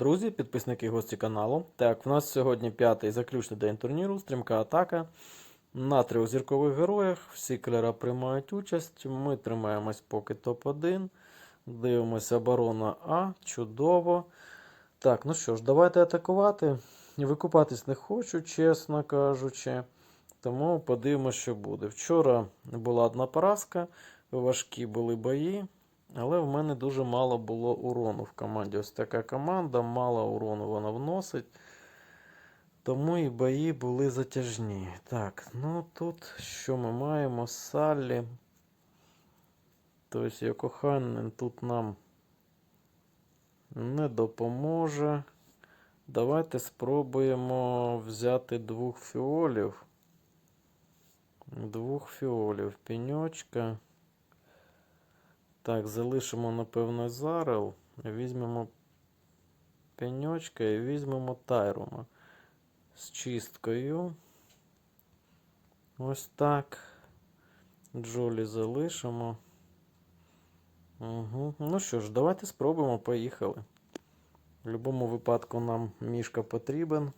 друзі, підписники і гості каналу. Так, в нас сьогодні п'ятий заключний день турніру, стрімка атака. На трьох зіркових героях. Всі кольора приймають участь. Ми тримаємось поки топ-1. Дивимося оборона А. Чудово. Так, ну що ж, давайте атакувати. Викупатись не хочу, чесно кажучи. Тому подивимося, що буде. Вчора була одна поразка, важкі були бої. Але в мене дуже мало було урону в команді. Ось така команда, мало урону вона вносить. Тому і бої були затяжні. Так, ну тут що ми маємо? Саллі. Тобто Йокоханнен тут нам не допоможе. Давайте спробуємо взяти двох фіолів. Двох фіолів. Піньочка. Так, залишимо, напевно, зарел. Візьмемо пеньочка і візьмемо тайрума з чисткою. Ось так. Джолі залишимо. Угу. Ну що ж, давайте спробуємо, поїхали. В будь-якому випадку нам мішка потрібен.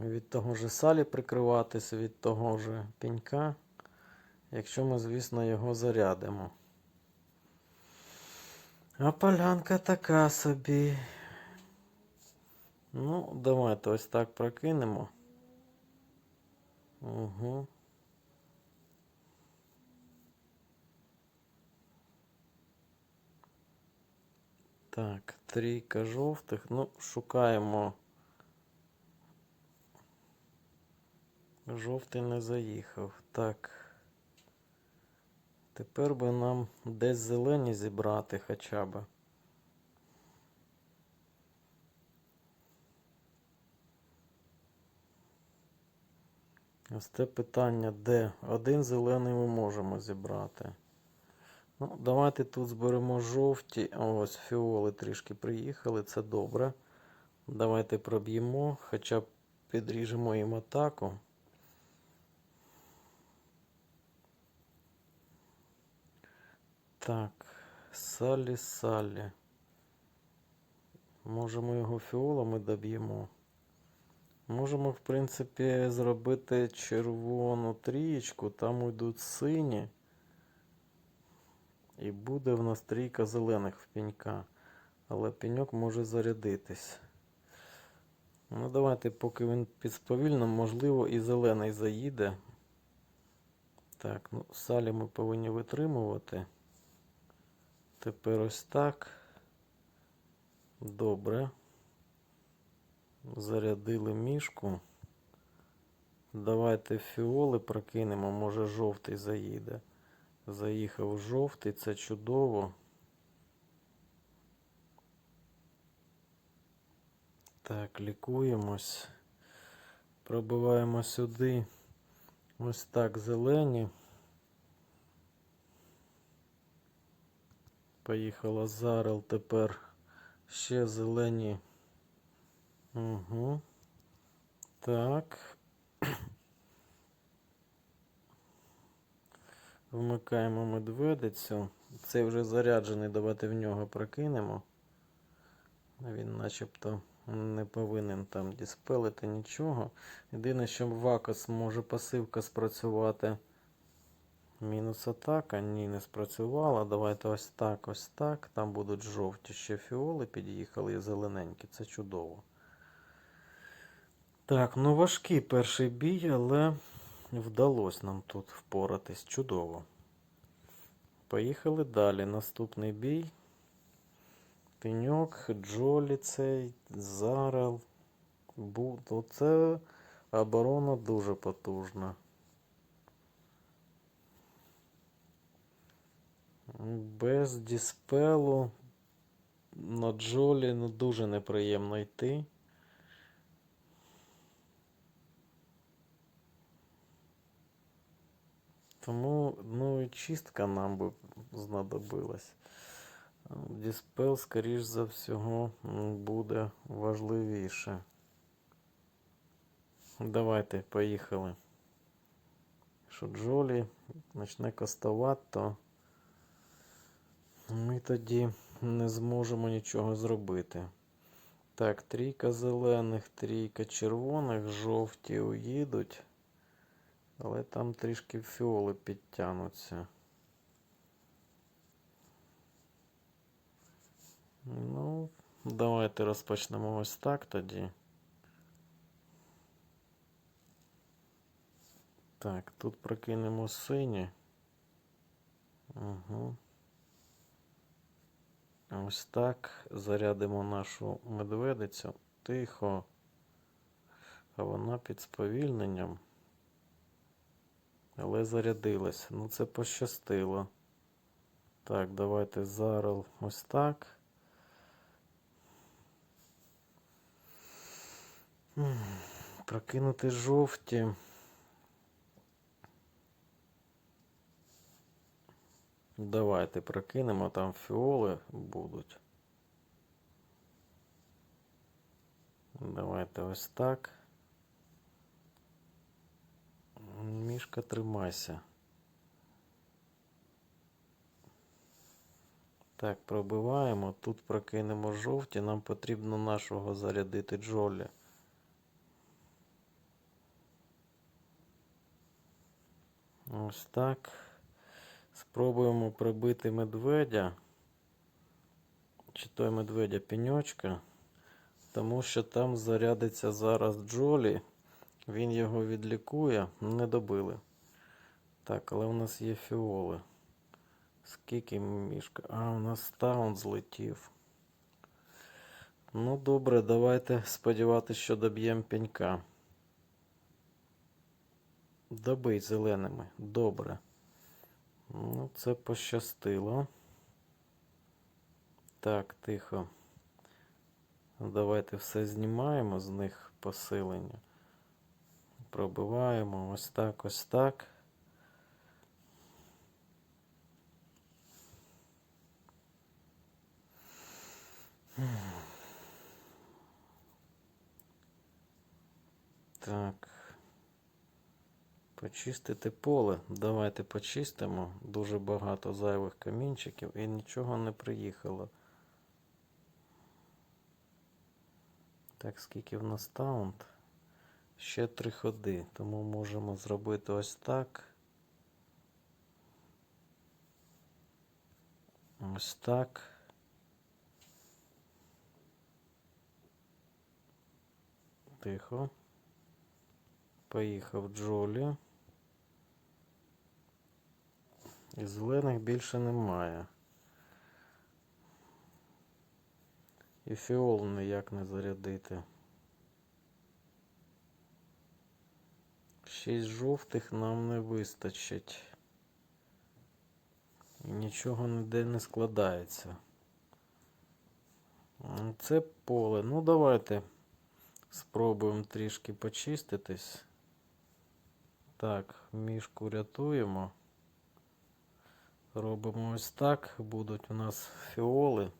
Від того ж салі прикриватися, від того ж пенька. Якщо ми, звісно, його зарядимо. А полянка така собі. Ну, давайте ось так прокинемо. Угу. Так, трійка жовтих. Ну, шукаємо. Жовтий не заїхав. Так. Тепер би нам десь зелені зібрати хоча б. Ось це питання, де один зелений ми можемо зібрати. Ну, давайте тут зберемо жовті. Ось фіоли трішки приїхали, це добре. Давайте проб'ємо, хоча б підріжемо їм атаку. Так, Салі Салі. Можемо його фіолами доб'ємо. Можемо, в принципі, зробити червону трієчку, там йдуть сині. І буде в нас трійка зелених в пенька. Але пеньок може зарядитись. Ну, давайте, поки він під сповільним, можливо, і зелений заїде. Так, ну, салі ми повинні витримувати. Тепер ось так. Добре. Зарядили мішку. Давайте фіоли прокинемо, може жовтий заїде. Заїхав жовтий, це чудово. Так, лікуємось. Пробиваємо сюди. Ось так зелені. Поїхала зарел, тепер ще зелені. Угу. Так. Вмикаємо медведицю. Цей вже заряджений, давайте в нього прокинемо. Він начебто не повинен там діспелити нічого. Єдине, що вакас може пасивка спрацювати. Мінус атака. Ні, не спрацювала. Давайте ось так, ось так. Там будуть жовті ще фіоли під'їхали і зелененькі. Це чудово. Так, ну важкий перший бій, але вдалося нам тут впоратись. Чудово. Поїхали далі. Наступний бій. Пеньок, Джолі цей, Зарел. Бу... Оце оборона дуже потужна. Без діспелу на Джолі ну, дуже неприємно йти. Тому, ну і чистка нам би знадобилась. Діспел, скоріш за всього, буде важливіше. Давайте, поїхали. Що Джолі почне кастувати, то ми тоді не зможемо нічого зробити. Так, трійка зелених, трійка червоних, жовті уїдуть. Але там трішки фіоли підтягнуться. Ну, давайте розпочнемо ось так тоді. Так, тут прокинемо сині. Угу. Ось так. Зарядимо нашу медведицю. Тихо. А вона під сповільненням. Але зарядилась. Ну це пощастило. Так, давайте зараз ось так. Прокинути жовті. Давайте прокинемо, там фіоли будуть. Давайте ось так. Мішка, тримайся. Так, пробиваємо. Тут прокинемо жовті. Нам потрібно нашого зарядити джолі. Ось так. Спробуємо прибити медведя. Чи той медведя пеньочка. Тому що там зарядиться зараз Джолі. Він його відлікує. Не добили. Так, але у нас є фіоли. Скільки мішка? А, у нас таун злетів. Ну, добре, давайте сподіватися, що доб'ємо пенька. Добий зеленими. Добре. Ну, це пощастило. Так, тихо. Давайте все знімаємо з них посилення. Пробиваємо ось так, ось так. Так. Почистити поле. Давайте почистимо. Дуже багато зайвих камінчиків і нічого не приїхало. Так, скільки в нас таунт? Ще три ходи, тому можемо зробити ось так. Ось так. Тихо. Поїхав Джолі. І зелених більше немає. І фіол ніяк не зарядити. Шість жовтих нам не вистачить. І нічого ніде не складається. Це поле. Ну, давайте спробуємо трішки почиститись. Так, мішку рятуємо. Робимо ось так. Будуть у нас фіоли.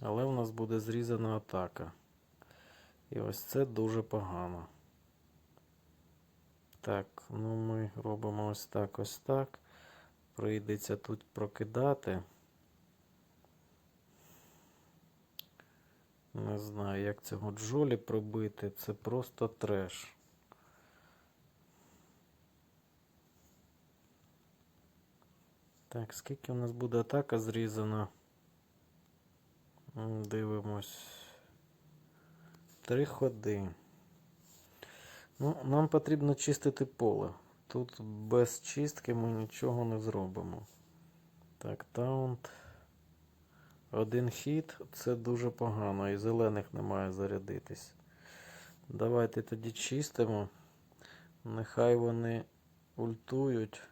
Але у нас буде зрізана атака. І ось це дуже погано. Так, ну ми робимо ось так, ось так. Прийдеться тут прокидати. Не знаю, як цього Джолі пробити. Це просто треш. Так, скільки у нас буде атака зрізана? Дивимось. Три ходи. Ну, нам потрібно чистити поле. Тут без чистки ми нічого не зробимо. Так, таунт. Один хід це дуже погано. І зелених немає зарядитись. Давайте тоді чистимо. Нехай вони ультують.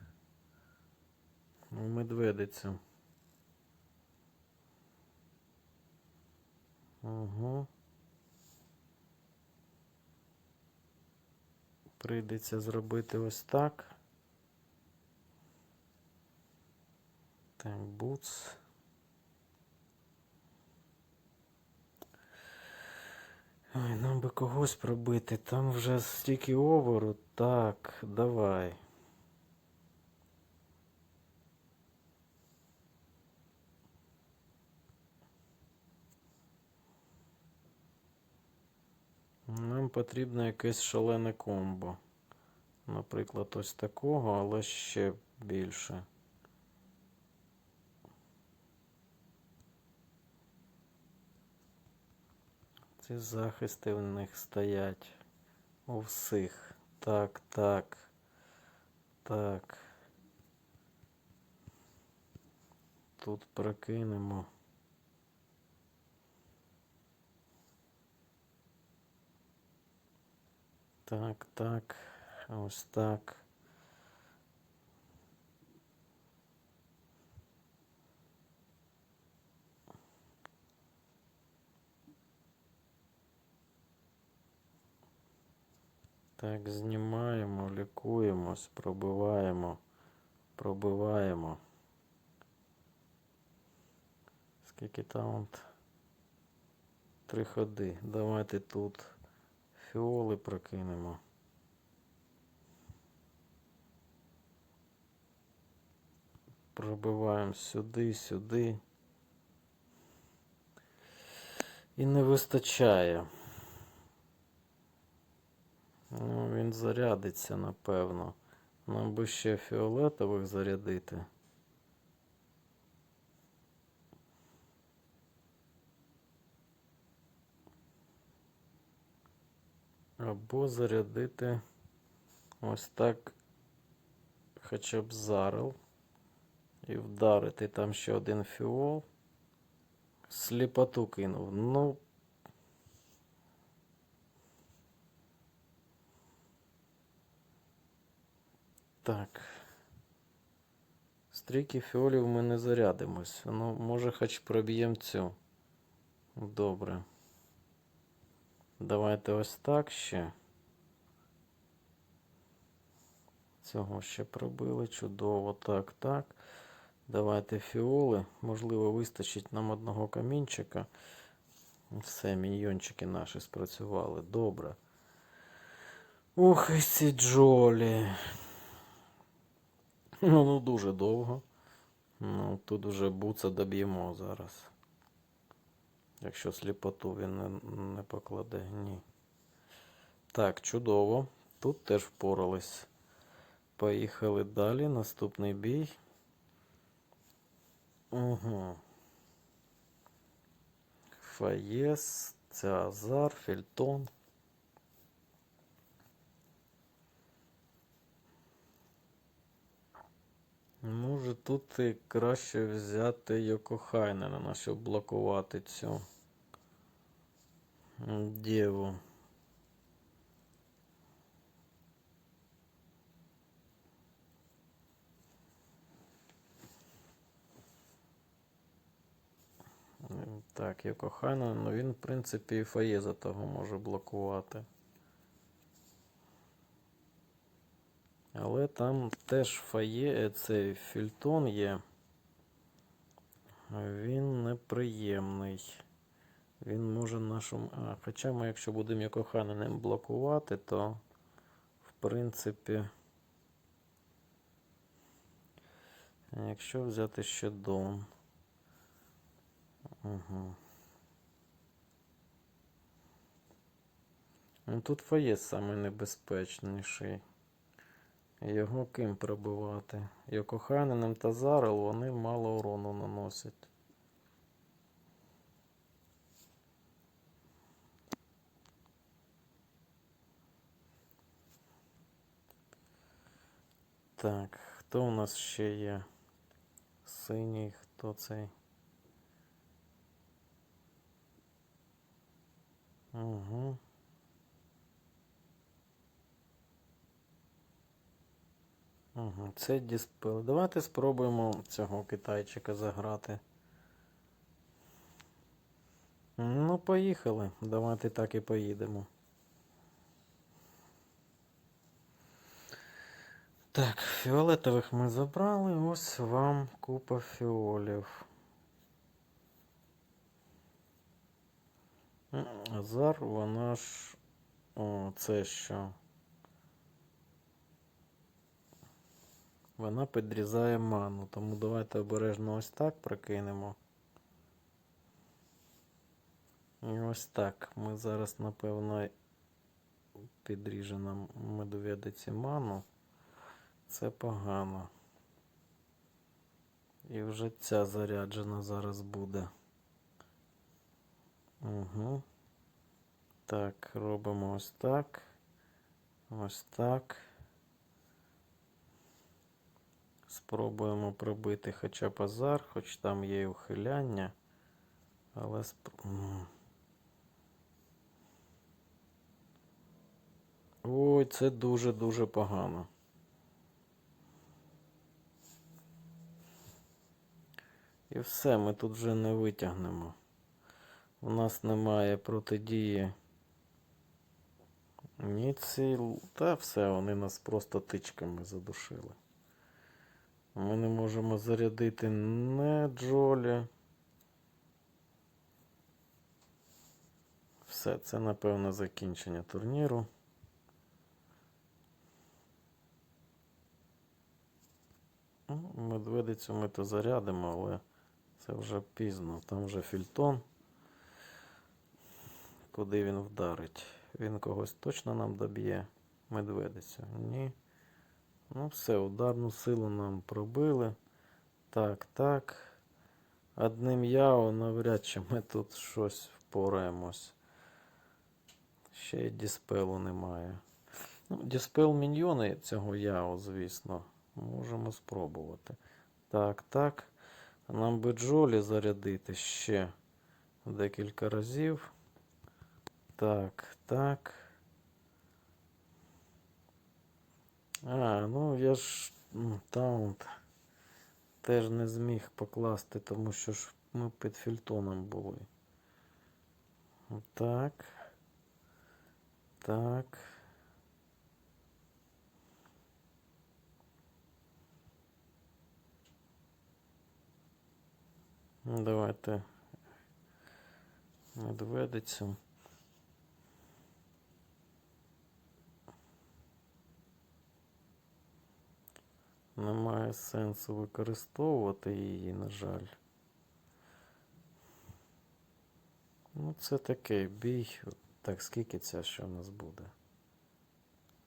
Медведицю. Угу. Прийдеться зробити ось так. Так, буц. Ой, нам би когось пробити. Там вже стільки овору. Так, давай. Нам потрібно якесь шалене комбо. Наприклад, ось такого, але ще більше. Ці захисти в них стоять у всіх. Так, так. Так. Тут прокинемо. Так, так. Ось так. Так, знімаємо, лікуємось, пробиваємо, пробиваємо. Скільки там? Три ходи. Давайте тут фіоли прокинемо. Пробиваємо сюди, сюди. І не вистачає. Ну, він зарядиться, напевно. Нам би ще фіолетових зарядити. Або зарядити ось так хоча б зарил. І вдарити там ще один фіол. Сліпоту кинув. Ну. Так. Стрійки фіолів ми не зарядимось. Ну, може, хоч проб'ємо цю. Добре. Давайте ось так ще. Цього ще пробили. Чудово. Так, так. Давайте фіоли. Можливо, вистачить нам одного камінчика. Все, міньйончики наші спрацювали. Добре. Ух, і ці джолі. Ну, ну дуже довго. Ну, тут уже буца доб'ємо зараз. Якщо сліпоту він не, покладе, ні. Так, чудово. Тут теж впорались. Поїхали далі. Наступний бій. Угу. Фаєс, Цеазар, Фельтон. Може тут і краще взяти Йокохайнена, щоб блокувати цю діву. Ем, Так, Йокохайнен, ну він, в принципі, і Фаєза того може блокувати. Але там теж фає, цей фільтон є. Він неприємний. Він може нашому. А, хоча ми, якщо будемо Йокоханенем блокувати, то в принципі. Якщо взяти ще дом. Угу. Ну, тут фаєс самий небезпечніший. Його ким пробивати? Йокохайненем та Зарел вони мало урону наносять. Так, хто у нас ще є? Синій, хто цей? Угу. Угу, це діспел. Давайте спробуємо цього китайчика заграти. Ну, поїхали. Давайте так і поїдемо. Так, фіолетових ми забрали. Ось вам купа фіолів. Азар, вона ж. О, це що? Вона підрізає ману, тому давайте обережно ось так прокинемо. І ось так. Ми зараз, напевно, підріже нам медведиці ману. Це погано. І вже ця заряджена зараз буде. Угу. Так, робимо ось так. Ось так. Спробуємо пробити хоча б азар, хоч там є і ухиляння. Але сп... Ой, це дуже-дуже погано. І все, ми тут вже не витягнемо. У нас немає протидії. Ні ціл. Та все, вони нас просто тичками задушили. Ми не можемо зарядити не Джолі. Все, це напевно закінчення турніру. Ну, Медведицю ми то зарядимо, але це вже пізно. Там вже фільтон. Куди він вдарить? Він когось точно нам доб'є. Медведицю. Ні. Ну все, ударну силу нам пробили. Так, так. Одним яо навряд чи ми тут щось впораємось. Ще й діспелу немає. Ну, діспел міньйони цього яо, звісно. Можемо спробувати. Так, так. Нам би Джолі зарядити ще декілька разів. Так, так. А, ну я ж таунт теж не зміг покласти, тому що ж ми під фільтоном були. Так. Так. Давайте медведицю. Немає сенсу використовувати її, на жаль. Ну, це такий бій. Так, скільки ця що у нас буде?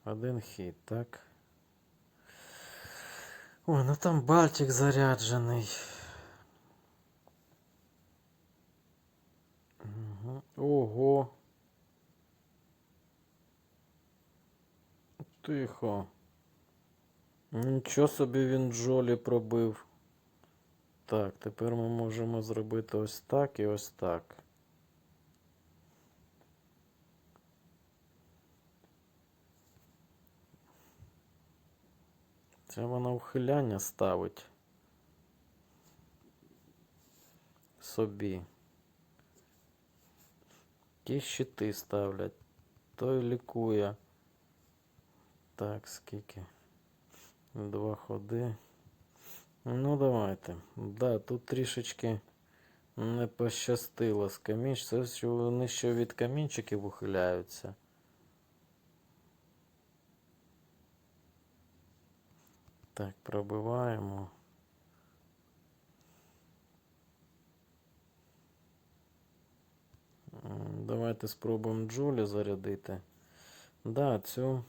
Один хід, так? Ой, ну там Бальтик заряджений. Угу. Ого. Тихо. Нічого собі він Джолі пробив. Так, тепер ми можемо зробити ось так і ось так. Це вона ухиляння ставить собі. Ті щити ставлять, той лікує. Так, скільки? Два ходи. Ну, давайте. Да, тут трішечки не пощастило з камінч. Це що вони ще від камінчиків ухиляються. Так, пробиваємо. Давайте спробуємо Джолі зарядити. Да, цю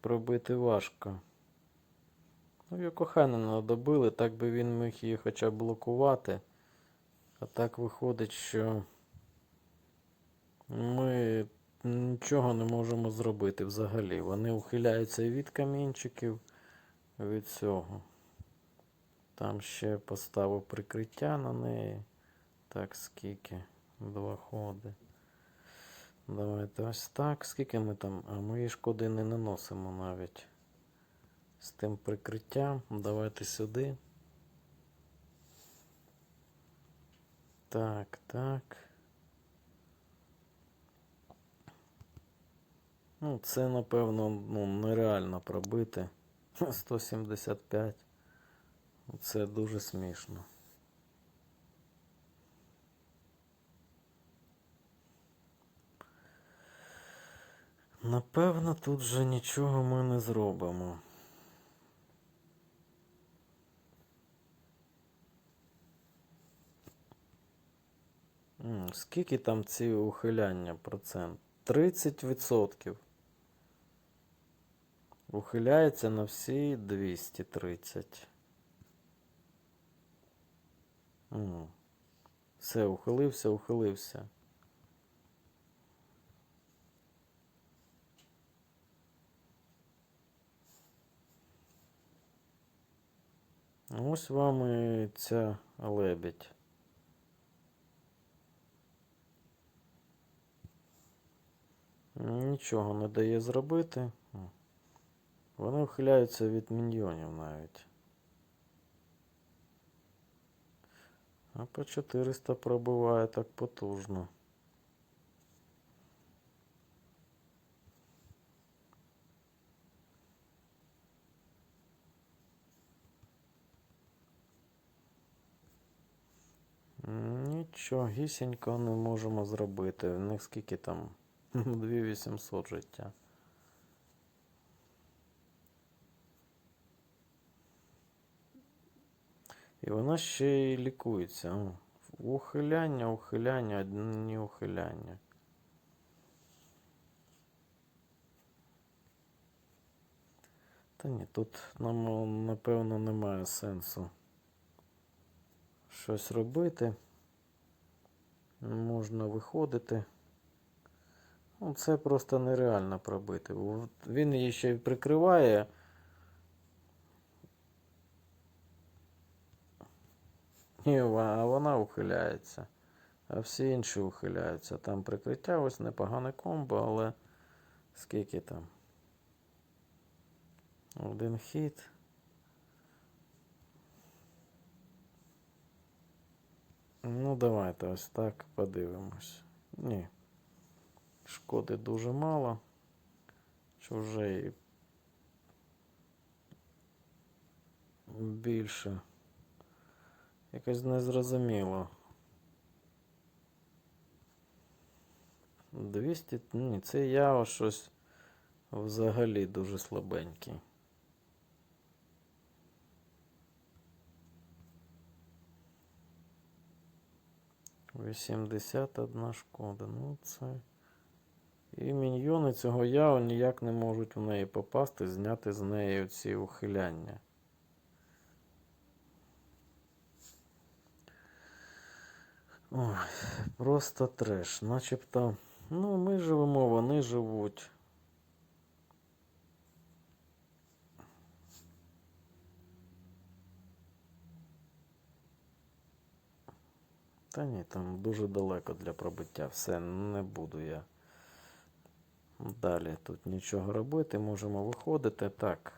пробити важко. Ну, його коханина добили, так би він міг її хоча б блокувати. А так виходить, що ми нічого не можемо зробити взагалі. Вони ухиляються і від камінчиків, від цього. Там ще поставив прикриття на неї. Так, скільки? Два ходи. Давайте ось так. Скільки ми там. А ми шкоди не наносимо навіть. З тим прикриттям. Давайте сюди. Так, так. Ну, це, напевно, ну, нереально пробити. 175. Це дуже смішно. Напевно, тут же нічого ми не зробимо. Скільки там ці ухиляння процент? 30%. Ухиляється на всі 230. Все, ухилився, ухилився. Ось вам і ця лебідь. Нічого не дає зробити. Вони ухиляються від міньйонів навіть. А по 400 пробиває так потужно. Нічого, гісінько не можемо зробити. В них скільки там? 2800 життя. І вона ще й лікується. Ухиляння, ухиляння, одні ухиляння. Та ні, тут нам, напевно, немає сенсу щось робити. Можна виходити. Ну, це просто нереально пробити. Він її ще й прикриває. І вона, ухиляється. А всі інші ухиляються. Там прикриття ось непогане комбо, але скільки там? Один хід. Ну, давайте ось так подивимось. Ні. Шкоди дуже мало. Чужий більше. Якось незрозуміло. 200, ні, це я щось взагалі дуже слабенький. Вісімдесят одна шкода. Ну це. І міньйони цього яо ніяк не можуть в неї попасти, зняти з неї ці ухиляння. Ой, просто треш. Начебто, ну, ми живемо, вони живуть. Та ні, там дуже далеко для пробиття. Все, не буду я. Далі тут нічого робити, можемо виходити. Так.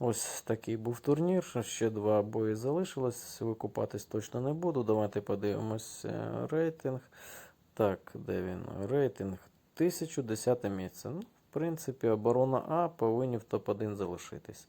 Ось такий був турнір. Ще два бої залишилось. Викупатись точно не буду. Давайте подивимось е, рейтинг. Так, де він? Рейтинг 1010 місце. Ну, в принципі, оборона А повинні в топ-1 залишитись.